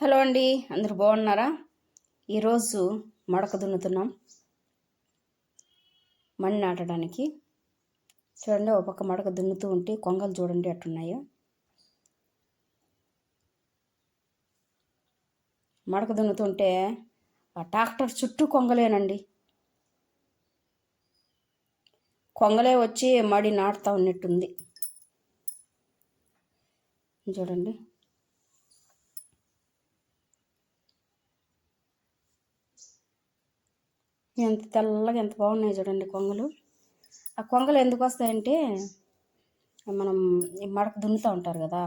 Hello అండి అందరు బాగున్నారా? ఈరోజు మడక దున్నుతున్నాం. మణి నాటడానికి. చూడండి ఒక పక్క మడక దున్నుతూ ఉంటే కొంగలు చూడండి అట్టున్నాయో. మడక దున్నుతుంటే ఆ ట్రాక్టర్ చుట్టూ కొంగలేనండి. కొంగలే వచ్చి మడి నాటుతా ఉన్నట్టుంది. చూడండి. ఎంత తెల్లగా ఎంత బాగున్నాయి చూడండి కొంగలు. ఆ కొంగలు ఎందుకు వస్తాయంటే మనం మడక దున్నుతూ ఉంటారు కదా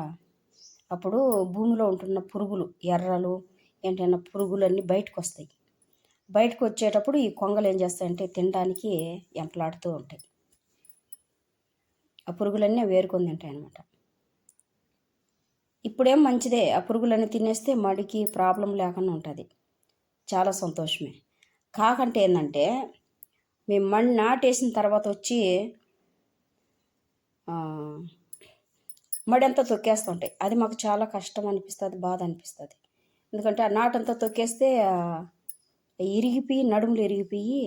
అప్పుడు భూమిలో ఉంటున్న పురుగులు ఎర్రలు ఏంటైనా పురుగులు అన్నీ బయటకు వస్తాయి. బయటకు వచ్చేటప్పుడు ఈ కొంగలు ఏం చేస్తాయంటే తినడానికి ఎంపలాడుతూ ఉంటాయి. ఆ పురుగులన్నీ వేరుకొని తింటాయి అనమాట ఇప్పుడేం మంచిదే ఆ పురుగులన్నీ తినేస్తే మడికి ప్రాబ్లం లేకుండా ఉంటుంది. చాలా సంతోషమే. కాకంటే ఏంటంటే మేము మಣ್ಣి నాటేసిన తర్వాత వచ్చి మడి అంతా తొక్కేస్తుంటాయి అది మాకు చాలా కష్టం అనిపిస్తుంది బాధ అనిపిస్తుంది. ఎందుకంటే ఆ నాటంతా తొక్కేస్తే ఇరిగిపోయి నడుములు ఇరిగిపోయి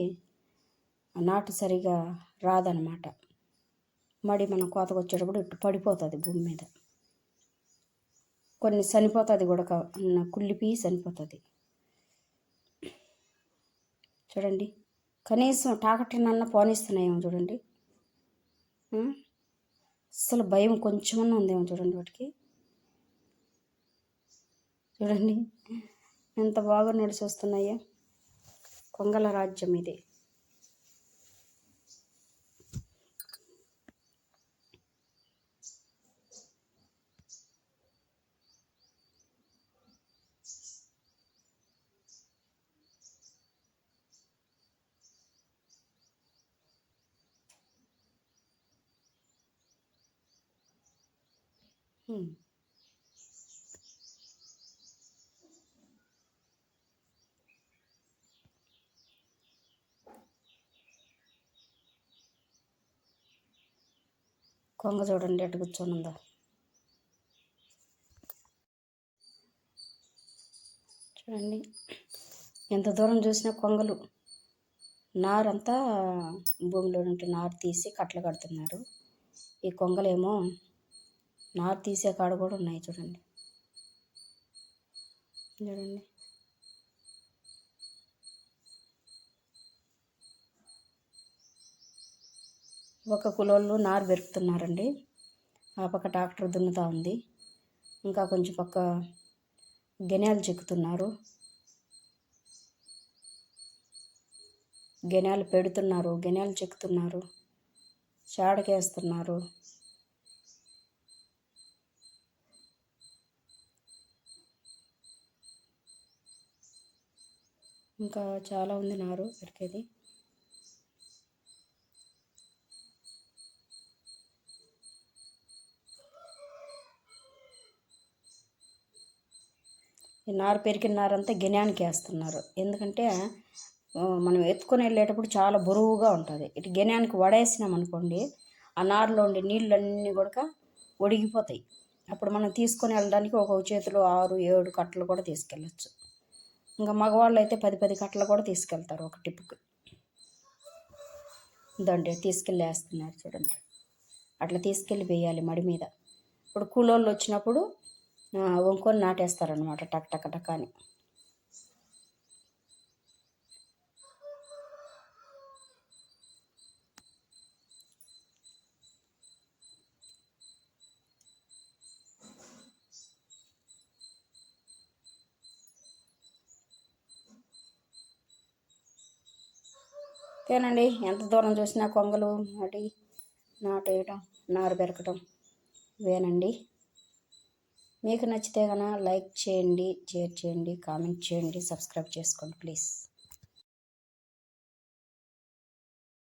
ఆ నాటు సరిగా రాదనమాట. మడి మనం కోతకు వచ్చేటప్పుడు ఇటు పడిపోతుంది భూమి మీద. కొన్ని చనిపోతుంది కూడా కుళ్ళిపోయి చనిపోతుంది. చూడండి. కనీసం టాకట్టినన్న పోనిస్తున్నాయేమో చూడండి. అసలు భయం కొంచెమన్నా ఉందేమో చూడండి వాటికి. చూడండి ఎంత బాగా నడిచి వస్తున్నాయో కొంగల రాజ్యం ఇది. Hmm. కొంగ చూడండి ఎటు కూర్చొని చూడండి ఎంత దూరం చూసినా కొంగలు. నారంతా భూమిలో నుండి నారు తీసి కట్టలు కడుతున్నారు. ఈ కొంగలేమో నార్ తీసే కాడ కూడా ఉన్నాయి చూడండి. చూడండి. ఒక కులోళ్ళు నారు పెరుకుతున్నారండి ఆ పక్క ట్రాక్టర్ దున్నుతూ ఉంది. ఇంకా కొంచెం పక్క గెనాలు చెక్కుతున్నారు. గెనాలు పెడుతున్నారు గెనాలు చెక్కుతున్నారు చాడకేస్తున్నారు. ఇంకా చాలా ఉంది నారు పెరికేది ఈ నారు పెరిగిన నారంతా గినానికి వేస్తున్నారు. ఎందుకంటే మనం ఎత్తుకొని వెళ్ళేటప్పుడు చాలా బరువుగా ఉంటుంది. ఇటు గినానికి వడేసినాం అనుకోండి ఆ నారులో ఉండే నీళ్ళన్నీ కూడా ఒడిగిపోతాయి. అప్పుడు మనం తీసుకొని వెళ్ళడానికి ఒక చేతిలో ఆరు ఏడు కట్టలు కూడా తీసుకెళ్ళచ్చు. ఇంకా మగవాళ్ళు అయితే పది పది కట్టలు కూడా తీసుకెళ్తారు ఒక టిప్పుకి. దండి తీసుకెళ్ళి వేస్తున్నారు చూడండి. అట్లా తీసుకెళ్ళి వేయాలి మడి మీద. ఇప్పుడు కూలోళ్ళు వచ్చినప్పుడు వంకొని నాటేస్తారనమాట టక్ టక్ టక్ అని. తేనండి ఎంత దూరం చూసినా కొంగలు నాటి నాటేయటం నారు పెరకటం వేనండి. మీకు నచ్చితే కనుక లైక్ చేయండి షేర్ చేయండి కామెంట్ చేయండి సబ్స్క్రైబ్ చేసుకోండి ప్లీజ్.